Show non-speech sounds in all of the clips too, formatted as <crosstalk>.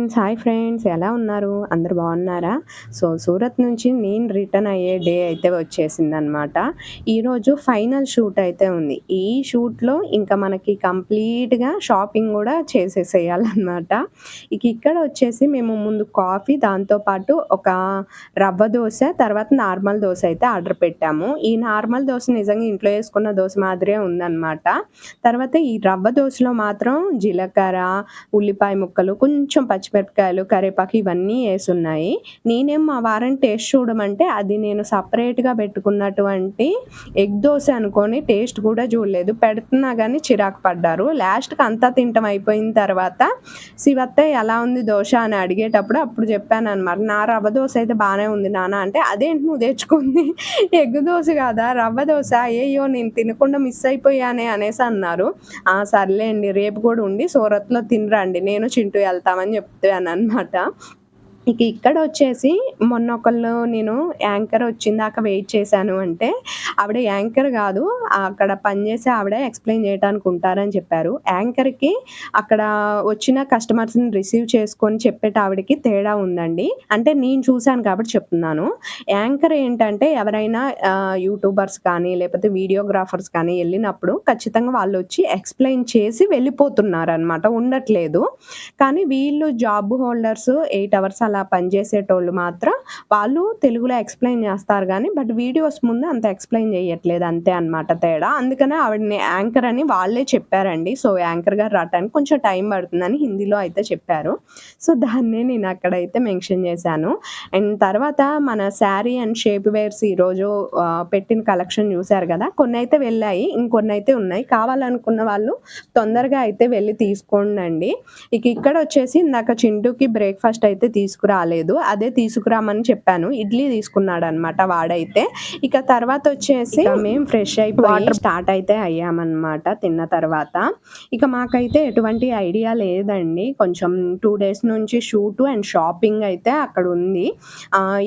Friends. Hi friends. ఎలా ఉన్నారు? అందరు బాగున్నారా? సో సూరత్ నుంచి నేను రిటర్న్ అయ్యే డే అయితే వచ్చేసిందనమాట ఈరోజు ఫైనల్ షూట్ అయితే ఉంది. ఈ షూట్లో ఇంకా మనకి కంప్లీట్గా షాపింగ్ కూడా చేసేసేయాలన్నమాట. ఇక ఇక్కడ వచ్చేసి మేము ముందు కాఫీ దాంతోపాటు ఒక రవ్వ దోశ తర్వాత నార్మల్ దోశ అయితే ఆర్డర్ పెట్టాము. ఈ నార్మల్ దోశ నిజంగా ఇంట్లో వేసుకున్న దోశ మాదిరే ఉందన్నమాట. తర్వాత ఈ రవ్వ దోశలో మాత్రం జీలకర్ర ఉల్లిపాయ ముక్కలు కొంచెం పచ్చి పచ్చిమిరపకాయలు కరివేపాకు ఇవన్నీ వేసున్నాయి. నేనేం మా వారం టేస్ట్ చూడమంటే అది నేను సపరేట్గా పెట్టుకున్నటువంటి ఎగ్ దోశ అనుకొని టేస్ట్ కూడా చూడలేదు. పెడుతున్నా కానీ చిరాకు పడ్డారు. లాస్ట్కి అంతా తింటం అయిపోయిన తర్వాత శివత్త ఎలా ఉంది దోశ? అని అడిగేటప్పుడు అప్పుడు చెప్పాను అనమాట నా రవ్వ దోశ అయితే బాగానే ఉంది నాన్న. అంటే అదేంటి నువ్వు తెచ్చుకుంది? ఎగ్ దోశ కాదా? రవ్వ దోశ? అయ్యో నేను తినకుండా మిస్ అయిపోయానే అనేసి అన్నారు. సర్లేండి రేపు కూడా ఉండి సూరత్లో తినరండి. నేను చింటూ వెళ్తామని చెప్పి చెప్తాను అనమాట ఇక ఇక్కడ వచ్చేసి మొన్న ఒకళ్ళు నేను యాంకర్ వచ్చిందాక వెయిట్ చేశాను అంటే ఆవిడ యాంకర్ కాదు అక్కడ పనిచేసే ఆవిడ ఎక్స్ప్లెయిన్ చేయడానికి ఉంటారని చెప్పారు. యాంకర్కి అక్కడ వచ్చిన కస్టమర్స్ని రిసీవ్ చేసుకొని చెప్పేట ఆవిడకి తేడా ఉందండి. అంటే నేను చూశాను కాబట్టి చెప్తున్నాను. యాంకర్ ఏంటంటే ఎవరైనా యూట్యూబర్స్ కానీ లేకపోతే వీడియోగ్రాఫర్స్ కానీ వెళ్ళినప్పుడు ఖచ్చితంగా వాళ్ళు వచ్చి ఎక్స్ప్లెయిన్ చేసి వెళ్ళిపోతున్నారు అనమాట ఉండట్లేదు. కానీ వీళ్ళు జాబ్ హోల్డర్స్ ఎయిట్ అవర్స్ అలా పనిచేసేటోళ్ళు మాత్రం వాళ్ళు తెలుగులో ఎక్స్ప్లెయిన్ చేస్తారు కానీ బట్ వీడియోస్ ముందు అంత ఎక్స్ప్లెయిన్ చేయట్లేదు అంతే అనమాట తేడా. అందుకనే ఆవిడని యాంకర్ అని వాళ్ళే చెప్పారండి. సో యాంకర్ గారు రావడానికి కొంచెం టైం పడుతుందని హిందీలో అయితే చెప్పారు. సో దాన్నే నేను అక్కడైతే మెన్షన్ చేశాను. అండ్ తర్వాత మన శారీ అండ్ షేప్ వేర్స్ ఈరోజు పెట్టిన కలెక్షన్ చూశారు కదా కొన్ని అయితే వెళ్ళాయి ఇంకొన్ని అయితే ఉన్నాయి. కావాలనుకున్న వాళ్ళు తొందరగా అయితే వెళ్ళి తీసుకోండి ఇక ఇక్కడ వచ్చేసి ఇందాక చింటూకి బ్రేక్ఫాస్ట్ అయితే తీసుకురాలేదు. అదే తీసుకురామని చెప్పాను. ఇడ్లీ తీసుకున్నాడు అనమాట వాడైతే. ఇక తర్వాత వచ్చేసి మేము ఫ్రెష్ అయిపోయి స్టార్ట్ అయితే అయ్యామన్నమాట తిన్న తర్వాత. ఇక మాకైతే ఎటువంటి ఐడియా లేదండి. కొంచెం టూ డేస్ నుంచి షూట్ అండ్ షాపింగ్ అయితే అక్కడ ఉంది.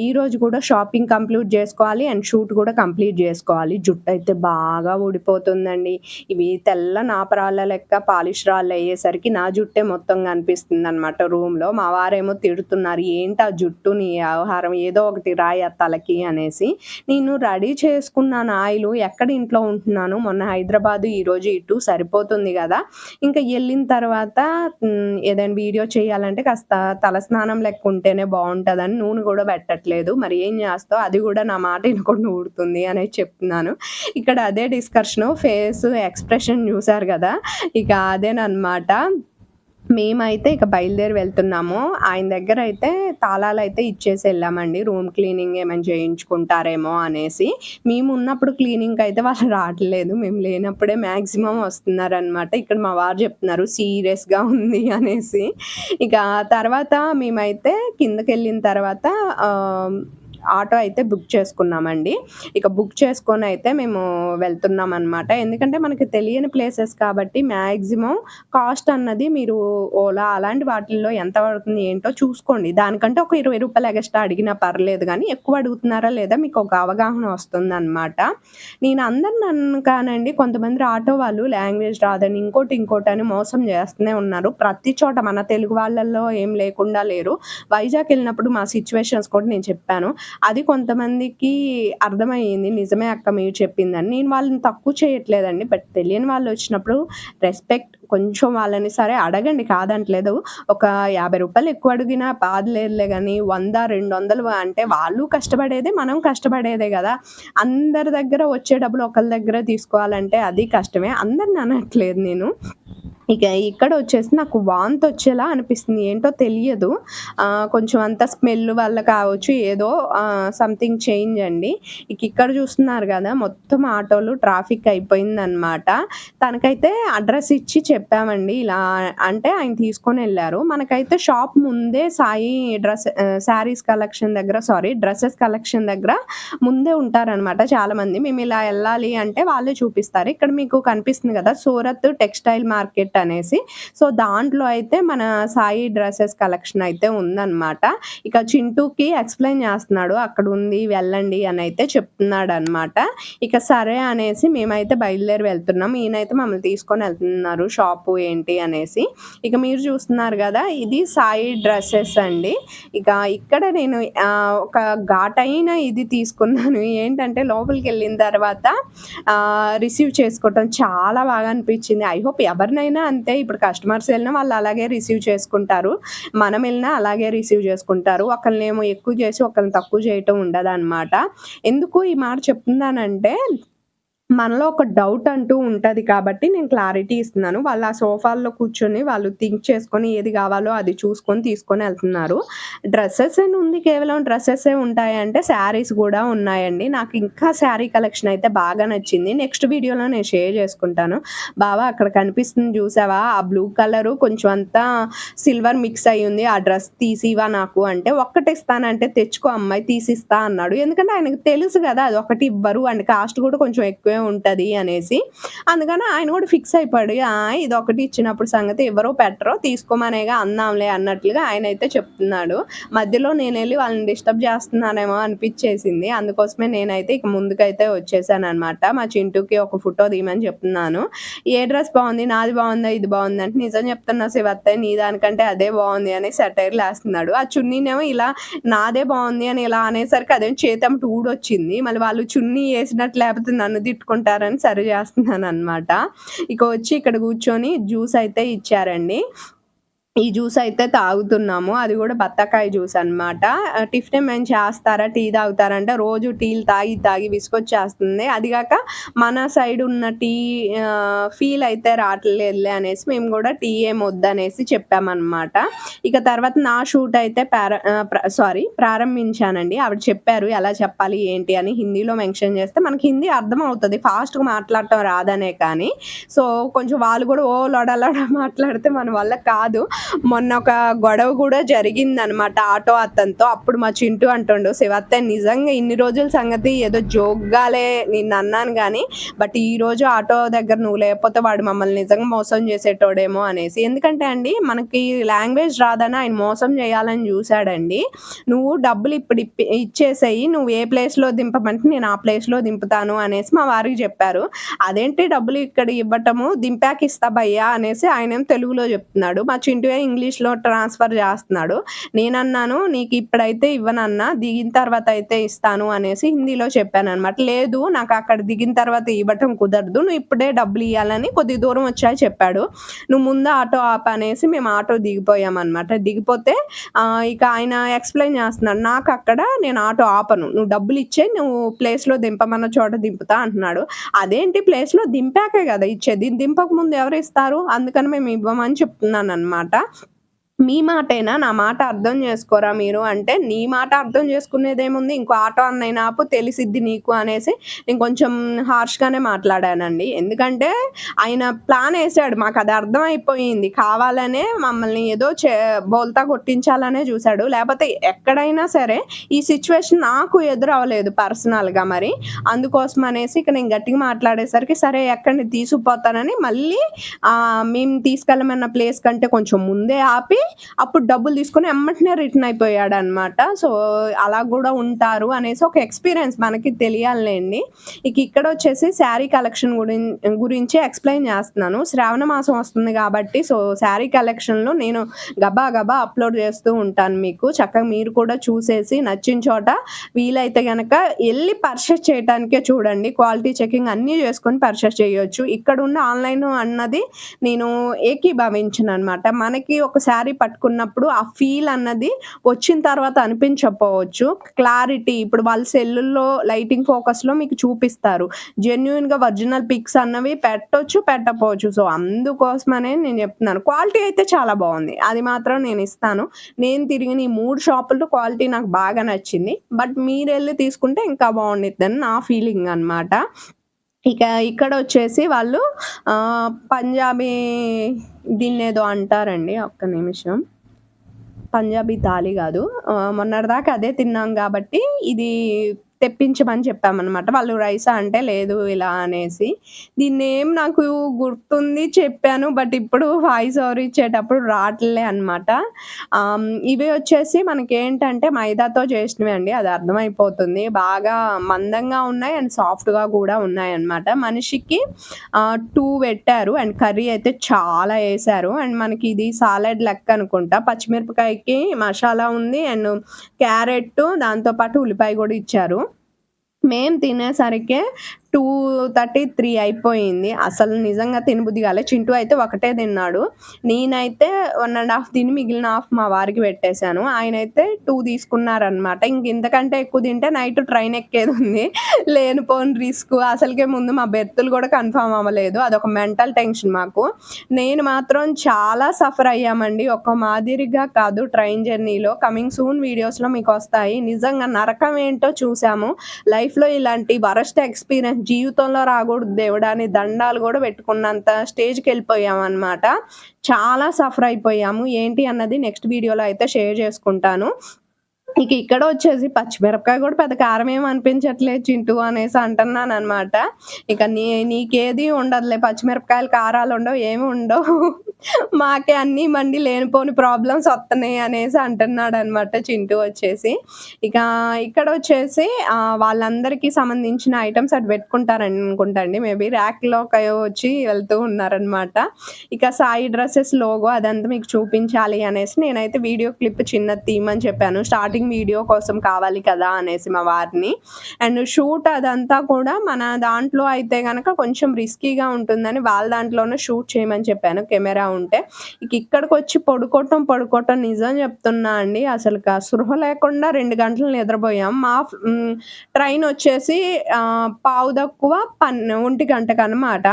ఈ రోజు కూడా షాపింగ్ కంప్లీట్ చేసుకోవాలి అండ్ షూట్ కూడా కంప్లీట్ చేసుకోవాలి. జుట్టు అయితే బాగా ఊడిపోతుందండి. ఇవి తెల్ల నాపరాళ్ళ లెక్క పాలిష్ రాళ్ళు అయ్యేసరికి నా జుట్టే మొత్తం కనిపిస్తుంది అనమాట రూమ్లో మా వారేమో తిడుతున్నారు ఏంటి ఆ జుట్టు నీ ఆహారం ఏదో ఒకటి రాయి తలకి అనేసి నేను రెడీ చేసుకున్నాను ఆయిల్. ఎక్కడ ఇంట్లో ఉంటున్నాను? మొన్న హైదరాబాద్ ఈరోజు ఇటు సరిపోతుంది కదా. ఇంకా వెళ్ళిన తర్వాత ఏదైనా వీడియో చేయాలంటే కాస్త తలస్నానం లెక్క ఉంటేనే బాగుంటుందని నూనె కూడా పెట్టట్లేదు. మరి ఏం చేస్తావు? అది కూడా నా మాట వినకుండా ఊడుతుంది అనేది చెప్తున్నాను. ఇక్కడ అదే డిస్కషన్ ఫేస్ ఎక్స్ప్రెషన్ చూసారు కదా. ఇక అదేనమాట మేమైతే ఇక బయలుదేరి వెళ్తున్నాము. ఆయన దగ్గర అయితే తాళాలు అయితే ఇచ్చేసి వెళ్ళామండి. రూమ్ క్లీనింగ్ ఏమైనా చేయించుకుంటారేమో అనేసి. మేము ఉన్నప్పుడు క్లీనింగ్ అయితే వాళ్ళు రావట్లేదు. మేము లేనప్పుడే మ్యాక్సిమం వస్తున్నారనమాట ఇక్కడ మా వారు చెప్తున్నారు సీరియస్గా ఉంది అనేసి. ఇక తర్వాత మేమైతే కిందకి వెళ్ళిన తర్వాత ఆటో అయితే బుక్ చేసుకున్నామండి. ఇక బుక్ చేసుకొని అయితే మేము వెళ్తున్నాం అనమాట ఎందుకంటే మనకి తెలియని ప్లేసెస్ కాబట్టి మ్యాక్సిమం కాస్ట్ అన్నది మీరు ఓలా అలాంటి వాటిల్లో ఎంత పడుతుంది ఏంటో చూసుకోండి. దానికంటే ఒక ఇరవై రూపాయలు ఎక్స్ట్రా అడిగినా పర్లేదు కానీ ఎక్కువ అడుగుతున్నారా లేదా మీకు ఒక అవగాహన వస్తుంది అనమాట నేను అందరు నన్ను కానండి కొంతమంది ఆటో వాళ్ళు లాంగ్వేజ్ రాదని ఇంకోటి ఇంకోటి అని మోసం చేస్తూనే ఉన్నారు. ప్రతి చోట మన తెలుగు వాళ్ళల్లో ఏం లేకుండా లేరు. వైజాగ్ వెళ్ళినప్పుడు మా సిచ్యువేషన్స్ కూడా నేను చెప్పాను. అది కొంతమందికి అర్థమయ్యింది. నిజమే అక్క మీరు చెప్పిందని. నేను వాళ్ళని తక్కువ చేయట్లేదండి. బట్ తెలియని వాళ్ళు వచ్చినప్పుడు రెస్పెక్ట్ కొంచెం వాళ్ళని సరే అడగండి కాదంటలేదు. ఒక యాభై రూపాయలు ఎక్కువ అడిగినా బాధలేదులే కానీ వంద రెండు వందలు అంటే వాళ్ళు కష్టపడేదే మనం కష్టపడేదే కదా. అందరి దగ్గర వచ్చే డబ్బులు ఒకరి దగ్గర తీసుకోవాలంటే అది కష్టమే. అందరిని అనట్లేదు నేను. ఇక ఇక్కడ వచ్చేసి నాకు వాంతి వచ్చేలా అనిపిస్తుంది. ఏంటో తెలియదు. కొంచెం అంత స్మెల్ వల్ల కావచ్చు ఏదో సంథింగ్ చేంజ్ అండి. ఇక ఇక్కడ చూస్తున్నారు కదా మొత్తం ఆటోలు ట్రాఫిక్ అయిపోయిందనమాట తనకైతే అడ్రస్ ఇచ్చి చెప్పామండి. ఇలా అంటే ఆయన తీసుకొని వెళ్ళారు. మనకైతే షాప్ ముందే సాయి డ్రెస్ శారీస్ కలెక్షన్ దగ్గర సారీ డ్రెస్సెస్ కలెక్షన్ దగ్గర ముందే ఉంటారనమాట చాలా మంది మేము ఇలా వెళ్ళాలి అంటే వాళ్ళే చూపిస్తారు. ఇక్కడ మీకు కనిపిస్తుంది కదా సూరత్ టెక్స్టైల్ మార్కెట్ అనేసి. సో దాంట్లో అయితే మన సాయి డ్రెస్సెస్ కలెక్షన్ అయితే ఉందన్నమాట. ఇక చింటూకి ఎక్స్ప్లెయిన్ చేస్తున్నాడు. అక్కడ ఉంది వెళ్ళండి అని అయితే చెప్తున్నాడు అనమాట ఇక సరే అనేసి మేమైతే బయలుదేరి వెళ్తున్నాం. ఈయనైతే మమ్మల్ని తీసుకొని వెళ్తున్నారు షాప్ ఏంటి అనేసి. ఇక మీరు చూస్తున్నారు కదా ఇది సాయి డ్రెస్సెస్ అండి. ఇక ఇక్కడ నేను ఒక ఘాటైన ఇది తీసుకున్నాను. ఏంటంటే లోపలికి వెళ్ళిన తర్వాత రిసీవ్ చేసుకోవటం చాలా బాగా అనిపించింది. ఐ హోప్ ఎవరినైనా అంతే ఇప్పుడు కస్టమర్స్ వెళ్ళినా వాళ్ళు అలాగే రిసీవ్ చేసుకుంటారు. మనం వెళ్ళినా అలాగే రిసీవ్ చేసుకుంటారు. ఒకరినేమో ఎక్కువ చేసి ఒకరిని తక్కువ చేయటం ఉండదు ఎందుకు ఈ మాట చెప్తున్నానంటే మనలో ఒక డౌట్ అంటూ ఉంటది కాబట్టి నేను క్లారిటీ ఇస్తున్నాను. వాళ్ళు ఆ సోఫాల్లో కూర్చొని వాళ్ళు థింక్ చేసుకొని ఏది కావాలో అది చూసుకొని తీసుకొని వెళ్తున్నారు. డ్రెస్సెస్ అని ఉంది కేవలం డ్రెస్సెసే ఉంటాయంటే శారీస్ కూడా ఉన్నాయండి. నాకు ఇంకా శారీ కలెక్షన్ అయితే బాగా నచ్చింది. నెక్స్ట్ వీడియోలో నేను షేర్ చేసుకుంటాను. బావా అక్కడ కనిపిస్తుంది చూసావా? ఆ బ్లూ కలరు కొంచెం అంతా సిల్వర్ మిక్స్ అయ్యి ఉంది. ఆ డ్రెస్ తీసివా నాకు అంటే, ఒక్కటే ఇస్తానంటే తెచ్చుకో అమ్మాయి తీసిస్తా అన్నాడు. ఎందుకంటే ఆయనకు తెలుసు కదా! అది ఒకటి ఇవ్వరు అండ్ కాస్ట్ కూడా కొంచెం ఎక్కువే ఉంటది అనేసి. అందుకని ఆయన కూడా ఫిక్స్ అయిపోయాడు. ఆ! ఒకటి ఇచ్చినప్పుడు సంగతి ఎవరో పెట్టరో తీసుకోమనేగా అందాంలే అన్నట్లుగా ఆయన అయితే చెప్తున్నాడు. మధ్యలో నేనెళ్ళి వాళ్ళని డిస్టర్బ్ చేస్తున్నానేమో అనిపించేసింది అందుకోసమే నేనైతే ఇక ముందుకైతే వచ్చేసాను అనమాట మా చింటూకి ఒక ఫోటో తీయమని చెప్తున్నాను. ఏ డ్రెస్ బాగుంది నాది బాగుందా ఇది బాగుంది అంటే నిజం చెప్తున్నా శివత్తయ్య నీ దానికంటే అదే బాగుంది అని సెటైర్‌లేస్తున్నాడు. ఆ చున్నీనేమో ఇలా నాదే బాగుంది అని ఇలా అనేసరికి అదేం చేతెమ్మట ఊడొచ్చింది. మళ్ళీ వాళ్ళు చున్నీ వేసినట్టు లేకపోతే నన్ను పెట్టుకుంటారని సరి చేస్తున్నాను అనమాట ఇక వచ్చి ఇక్కడ కూర్చొని జ్యూస్ అయితే ఇచ్చారండి. ఈ జ్యూస్ అయితే తాగుతున్నాము. అది కూడా బత్తాకాయ జ్యూస్ అన్నమాట. టిఫిన్ ఏం చేస్తారా? టీ తాగుతారంటే రోజు టీలు తాగి తాగి విసుగొచ్చేస్తుంది. అది కాక మన సైడ్ ఉన్న టీ ఫీల్ అయితే రావట్లేదులే అనేసి మేము కూడా టీ ఏం వద్దనేసి చెప్పామన్నమాట. ఇక తర్వాత నా షూట్ అయితే పార సారీ ప్రారంభించానండి. ఆవిడ చెప్పారు ఎలా చెప్పాలి ఏంటి అని హిందీలో మెన్షన్ చేస్తే మనకి హిందీ అర్థం అవుతుంది ఫాస్ట్‌గా మాట్లాడటం రాదనే కానీ. సో, కొంచెం వాళ్ళు కూడా ఓ లొడ లొడ మాట్లాడితే మన వల్ల కాదు. మొన్న ఒక గొడవ కూడా జరిగిందనమాట ఆటో అతనితో. అప్పుడు మా చింటూ అంటుండు శివత్త నిజంగా ఇన్ని రోజుల సంగతి ఏదో జోక్‌గాలే అన్నాను కానీ బట్ ఈ రోజు ఆటో దగ్గర నువ్వు లేకపోతే వాడు మమ్మల్ని నిజంగా మోసం చేసేటోడేమో అనేసి. ఎందుకంటే అండి మనకి లాంగ్వేజ్ రాదని ఆయన మోసం చేయాలని చూసాడండి. నువ్వు డబ్బులు ఇప్పుడు ఇచ్చేసేయి. నువ్వు ఏ ప్లేస్‌లో దింపమంటే నేను ఆ ప్లేస్‌లో దింపుతాను అనేసి మా వారికి చెప్పారు. అదేంటి డబ్బులు ఇక్కడ ఇవ్వటము దింపాక ఇస్తా భయ్యా అనేసి ఆయన తెలుగులో చెప్తున్నాడు. మా చింటూ డైరెక్ట్గా ఇంగ్లీష్‌లో ట్రాన్స్‌ఫర్ చేస్తున్నాడు. నేనన్నాను నీకు ఇప్పుడైతే ఇవ్వనన్నా దిగిన తర్వాత అయితే ఇస్తాను అనేసి హిందీలో చెప్పాననమాట. లేదు నాకు అక్కడ దిగిన తర్వాత ఇవ్వటం కుదరదు. నువ్వు ఇప్పుడే డబ్బులు ఇవ్వాలని కొద్ది దూరం వచ్చాయి చెప్పాడు. నువ్వు ముందు ఆటో ఆప్ అనేసి మేము ఆటో దిగిపోయామన్నమాట దిగిపోతే ఇక ఆయన ఎక్స్‌ప్లెయిన్ చేస్తున్నాడు. నాకు అక్కడ నేను ఆటో ఆపను. నువ్వు డబ్బులు ఇచ్చే నువ్వు ప్లేస్‌లో దింపమన్న చోట దింపుతా అంటున్నాడు. అదేంటి ప్లేస్‌లో దింపాకే కదా ఇచ్చేది. దింపక ముందు ఎవరిస్తారు? అందుకని మేము ఇవ్వమని చెప్తున్నాను అనమాట tard. మీ మాటేనా? నా మాట అర్థం చేసుకోరా మీరు అంటే, నీ మాట అర్థం చేసుకునేదేముంది ఇంకో ఆటో అన్నైనా ఆపు తెలిసిద్ది నీకు అనేసి నేను కొంచెం హార్ష్‌గానే మాట్లాడానండి. ఎందుకంటే ఆయన ప్లాన్ వేసాడు మాకు అది అర్థం అయిపోయింది కావాలనే మమ్మల్ని ఏదో చే బోల్తా కొట్టించాలనే చూసాడు. లేకపోతే ఎక్కడైనా సరే ఈ సిచ్యువేషన్ నాకు ఎదురవ్వలేదు పర్సనల్‌గా మరి. అందుకోసం అనేసి ఇక నేను గట్టిగా మాట్లాడేసరికి సరే ఎక్కడిని తీసుకుపోతానని మళ్ళీ మేము తీసుకెళ్ళమన్న ప్లేస్ కంటే కొంచెం ముందే ఆపి అప్పుడు డబ్బులు తీసుకొని వెంటనే రిటర్న్ అయిపోయాడు అనమాట సో, అలా కూడా ఉంటారు అనేసి ఒక ఎక్స్‌పీరియన్స్ మనకి తెలియాలండి ఇక ఇక్కడ వచ్చేసి శారీ కలెక్షన్ గురించి గురించి ఎక్స్‌ప్లెయిన్ చేస్తున్నాను. శ్రావణ మాసం వస్తుంది కాబట్టి సో, శారీ కలెక్షన్‌లో నేను గబా గబా అప్‌లోడ్ చేస్తూ ఉంటాను మీకు. చక్కగా మీరు కూడా చూసేసి నచ్చిన చోట వీలైతే కనుక వెళ్ళి పర్చేస్ చేయటానికే చూడండి. క్వాలిటీ చెకింగ్ అన్నీ చేసుకొని పర్చేస్ చేయొచ్చు. ఇక్కడున్న ఆన్‌లైన్ అన్నది నేను ఏకీభవించననమాట. మనకి ఒక శారీ పట్టుకున్నప్పుడు ఆ ఫీల్ అన్నది వచ్చిన తర్వాత అనిపించకపోవచ్చు. క్లారిటీ ఇప్పుడు వాళ్ళ సెల్లుల్లో లైటింగ్ ఫోకస్‌లో మీకు చూపిస్తారు. జెన్యున్గా ఒరిజినల్ పిక్స్ అన్నవి పెట్టొచ్చు, పెట్టకపోవచ్చు. సో, అందుకోసమనే నేను చెప్తున్నాను. క్వాలిటీ అయితే చాలా బాగుంది అది మాత్రం నేను ఇస్తాను నేను తిరిగిన ఈ మూడు షాపుల్లో క్వాలిటీ నాకు బాగా నచ్చింది. బట్ మీరెళ్ళి తీసుకుంటే ఇంకా బాగుండిద్దని నా ఫీలింగ్ అనమాట. ఇక ఇక్కడ వచ్చేసి వాళ్ళు పంజాబీ దిన్నేదో అంటారండి. ఒక్క నిమిషం. పంజాబీ థాలి కాదు మొన్నటిదాకా అదే తిన్నాం కాబట్టి ఇది తెప్పించమని చెప్పామనమాట. వాళ్ళు రైసా అంటే లేదు ఇలా అనేసి. దీన్ని ఏం నాకు గుర్తుంది చెప్పాను. బట్ ఇప్పుడు వాయిస్ ఓవర్ ఇచ్చేటప్పుడు రావట్లే అనమాట. ఇవి వచ్చేసి మనకి ఏంటంటే మైదాతో చేసినవి అండి. అది అర్థమైపోతుంది. బాగా మందంగా ఉన్నాయి అండ్ సాఫ్ట్‌గా కూడా ఉన్నాయి అనమాట మనిషికి టూ పెట్టారు అండ్ కర్రీ అయితే చాలా వేసారు అండ్ మనకి ఇది సాలడ్ లెక్క అనుకుంటా. పచ్చిమిరపకాయకి మసాలా ఉంది అండ్ క్యారెట్ దాంతో పాటు ఉల్లిపాయ కూడా ఇచ్చారు. మేము తినేసరికి 2:33 అయిపోయింది. అసలు నిజంగా తినబుద్ధి కాలే. చింటూ అయితే ఒకటే తిన్నాడు. నేనైతే వన్ అండ్ హాఫ్ తిని మిగిలిన హాఫ్ మా వారికి పెట్టేశాను ఆయన అయితే టూ తీసుకున్నారనమాట. ఇంక ఇంతకంటే ఎక్కువ తింటే నైట్ ట్రైన్ ఎక్కేది ఉంది లేనిపోని రిస్క్. అసలకే ముందు మా బెర్తులు కూడా కన్ఫర్మ్ అవ్వలేదు. అదొక మెంటల్ టెన్షన్ మాకు. నేను మాత్రం చాలా సఫర్ అయ్యామండి. ఒక మాదిరిగా కాదు ట్రైన్ జర్నీలో. కమింగ్ సూన్ వీడియోస్‌లో మీకొస్తాయి. నిజంగా నరకం ఏంటో చూసాము. లైఫ్‌లో ఇలాంటి వరస్ట్ ఎక్స్‌పీరియన్స్ జీవితంలో రాకూడదు దేవుడా అని దండాలు కూడా పెట్టుకున్నంత స్టేజ్‌కెళ్ళిపోయామనమాట. చాలా సఫర్ అయిపోయాము. ఏంటి అన్నది నెక్స్ట్ వీడియోలో అయితే షేర్ చేసుకుంటాను. ఇక ఇక్కడ వచ్చేసి పచ్చిమిరపకాయ కూడా పెద్ద కారం ఏమి అనిపించట్లేదు చింటూ అనేసి అంటున్నాను అనమాట ఇక నీ నీకేది ఉండదులే పచ్చిమిరపకాయలు కారాలు ఉండవు. ఏమి ఉండవు. మాకే అన్ని మండి లేనిపోని ప్రాబ్లమ్స్ వస్తున్నాయి అనేసి అంటున్నాడు అనమాట చింటూ వచ్చేసి. ఇక ఇక్కడ వచ్చేసి వాళ్ళందరికీ సంబంధించిన ఐటమ్స్ అటు పెట్టుకుంటారనుకుంటా అండి. మేబీ ర్యాక్‌లోకి వచ్చి వెళ్తూ ఉన్నారనమాట. ఇక సాయి డ్రెస్సెస్ లోగో అదంతా మీకు చూపించాలి అనేసి నేనైతే వీడియో క్లిప్ చిన్నది తీయమని చెప్పాను. స్టార్టింగ్ వీడియో కోసం కావాలి కదా అనేసి మా వారిని. అండ్ షూట్ అదంతా కూడా మన దాంట్లో అయితే గనక కొంచెం రిస్కీగా ఉంటుందని వాళ్ళ దాంట్లోనే షూట్ చేయమని చెప్పాను కెమెరా ఉంటే. ఇక ఇక్కడికొచ్చి పడుకోవటం, పడుకోవటం నిజం చెప్తున్నా అండి అసలు స్పృహ లేకుండా రెండు గంటలు నిద్రపోయాం. మా ట్రైన్ వచ్చేసి పావు తక్కువ పన్ 1 గంటకనమాట.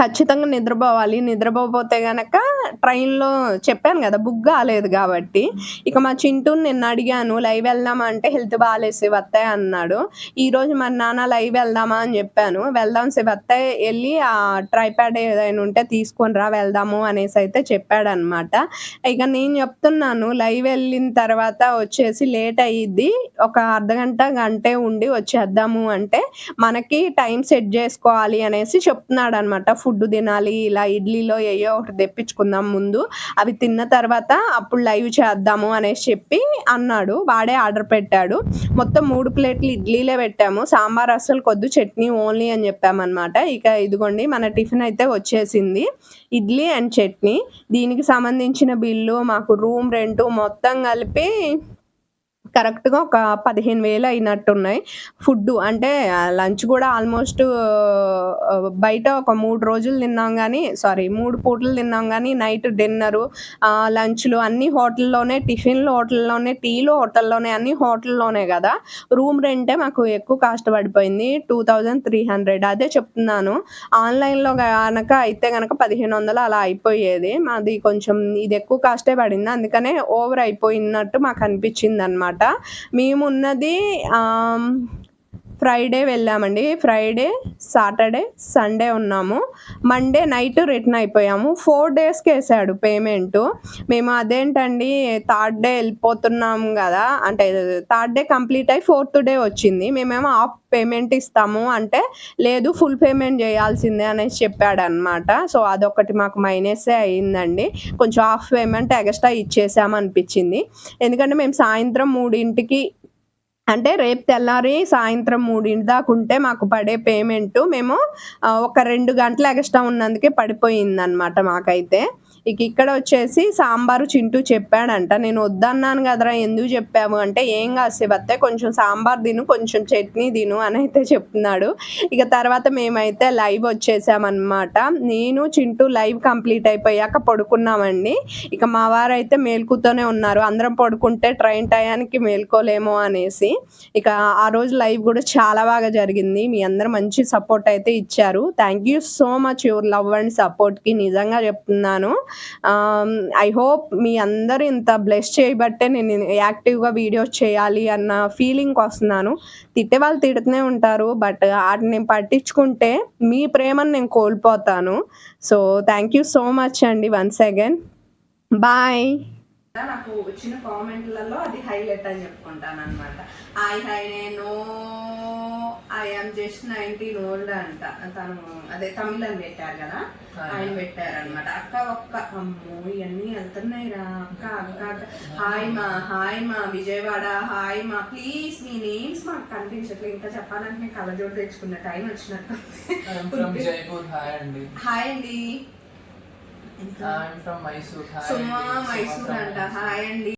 ఖచ్చితంగా నిద్రపోవాలి. నిద్రపోతే గనక ట్రైన్‌లో చెప్పాను కదా బుక్ కాలేదు కాబట్టి ఇక మా చింటూని నిన్న అడిగాను లైవ్ వెళ్దామా అంటే హెల్త్ బాలేదు శివత్తయ్య అన్నాడు. ఈరోజు మరి నాన్న లైవ్ వెళ్దామా అని చెప్పాను. వెళ్దాం శివత్తయ్య వెళ్ళి ఆ ట్రైప్యాడ్ ఏదైనా ఉంటే తీసుకొని రా వెళ్దాము అనేసి అయితే చెప్పాడనమాట. ఇక నేను చెప్తున్నాను లైవ్ వెళ్ళిన తర్వాత వచ్చేసి లేట్ అయ్యిద్ది. ఒక అర్ధగంట, గంటే ఉండి వచ్చేద్దాము అంటే మనకి టైం సెట్ చేసుకోవాలి అనేసి చెప్తున్నాడు అనమాట ఫుడ్ తినాలి. ఇలా ఇడ్లీలో ఏయో ఒకటి తెప్పించుకుందాం ముందు. అవి తిన్న తర్వాత అప్పుడు లైవ్ చేద్దాము అనేసి చెప్పి అన్నాడు. వాడే ఆర్డర్ పెట్టాడు. మొత్తం మూడు ప్లేట్‌లు ఇడ్లీలే పెట్టాము. సాంబార్ అసలు కొద్దు చట్నీ ఓన్లీ అని చెప్పామనమాట. ఇక ఇదిగోండి మన టిఫిన్ అయితే వచ్చేసింది. ఇడ్లీ అండ్ చట్నీ. దీనికి సంబంధించిన బిల్లు మాకు రూమ్ రెంటు మొత్తం కలిపి కరెక్ట్‌గా ఒక 15,000 అయినట్టున్నాయి. ఫుడ్డు అంటే లంచ్ కూడా ఆల్మోస్ట్ బయట ఒక మూడు రోజులు తిన్నాం కానీ సారీ మూడు పూటలు తిన్నాం కానీ నైట్ డిన్నరు లంచ్‌లు అన్ని హోటల్‌లోనే టిఫిన్‌లు హోటల్‌లోనే, టీలు హోటల్‌లోనే అన్ని హోటల్‌లోనే కదా రూమ్ రెంటే మాకు ఎక్కువ కాస్ట్ పడిపోయింది. 2300 అదే చెప్తున్నాను. ఆన్‌లైన్‌లో కనుక అయితే కనుక పదిహేను వందలు అలా అయిపోయేది. మాది కొంచెం ఇది ఎక్కువ కాస్టే పడింది. అందుకనే ఓవర్ అయిపోయినట్టు మాకు అనిపించింది అనమాట మేమున్నది ఆ ఫ్రైడే వెళ్ళామండి. ఫ్రైడే, సాటర్డే, సండే ఉన్నాము. మండే నైట్ రిటర్న్ అయిపోయాము. ఫోర్ డేస్కి వేసాడు పేమెంటు. మేము అదేంటండి థర్డ్ డే వెళ్ళిపోతున్నాము కదా అంటే థర్డ్ డే కంప్లీట్ అయ్యి ఫోర్త్ డే వచ్చింది. మేమేమో హాఫ్ పేమెంట్ ఇస్తాము అంటే లేదు ఫుల్ పేమెంట్ చేయాల్సిందే అనేసి చెప్పాడనమాట. సో, అదొకటి మాకు మైనసే అయిందండి. కొంచెం హాఫ్ పేమెంట్ ఎగస్ట్రా ఇచ్చేసాము అనిపించింది. ఎందుకంటే మేము సాయంత్రం మూడింటికి అంటే రేపు తెల్లారి సాయంత్రం మూడింటి దాకా ఉంటే మాకు పడే పేమెంటు మేము ఒక రెండు గంటలు ఎగస్ట్రా ఉన్నందుకే పడిపోయిందనమాట మాకైతే. ఇక ఇక్కడ వచ్చేసి సాంబారు చింటూ చెప్పాడంట. నేను వద్దన్నాను కదరా ఎందుకు చెప్పాము అంటే ఏం కాదు వస్తే కొంచెం సాంబార్ తిను, కొంచెం చట్నీ తిను అయితే చెప్తున్నాడు. ఇక తర్వాత మేమైతే లైవ్ వచ్చేసామనమాట. నేను, చింటూ లైవ్ కంప్లీట్ అయిపోయాక పడుకున్నామండి. ఇక మా వారైతే మేలుకుతూనే ఉన్నారు. అందరం పడుకుంటే ట్రైన్ టయానికి మేలుకోలేము అనేసి. ఇక ఆ రోజు లైవ్ కూడా చాలా బాగా జరిగింది. మీ అందరు మంచి సపోర్ట్ అయితే ఇచ్చారు. Thank you so much your love and సపోర్ట్‌కి నిజంగా చెప్తున్నాను. Um, ఐ హోప్ మీ అందరూ ఇంత బ్లెస్ చేయబట్టే నేను యాక్టివ్‌గా వీడియోస్ చేయాలి అన్న ఫీలింగ్‌కొస్తున్నాను. తిట్టేవాళ్ళు తిడుతూనే ఉంటారు. బట్ వాటిని పట్టించుకుంటే మీ ప్రేమను నేను కోల్పోతాను. So, thank you so much అండి వన్స్ అగైన్. బాయ్. నాకు వచ్చిన కామెంట్లలో అది హైలైట్ అని చెప్పుకుంటాను అనమాట హాయ్ హాయ్ నేను ఐఎమ్ జస్ట్ నైన్టీన్ ఓల్డ్ అంట. తను అదే తమిళ్ అని పెట్టారు కదా. ఆయన పెట్టారు అనమాట అక్క ఒక్క. అమ్మో ఇవన్నీ వెళ్తున్నాయి రా అక్క అక్క. హాయ్ మా హాయ్ మా విజయవాడ. హాయ్ మా. ప్లీజ్ మీ నేమ్స్ మాకు కనిపించట్లేదు. ఇంకా చెప్పాలంటే నేను కళ్ళజోడు తెచ్చుకున్న టైం వచ్చినట్టు. హాయ్ <laughs> అండి. సుమా మైసూర్ అంట. హాయ్ అండి.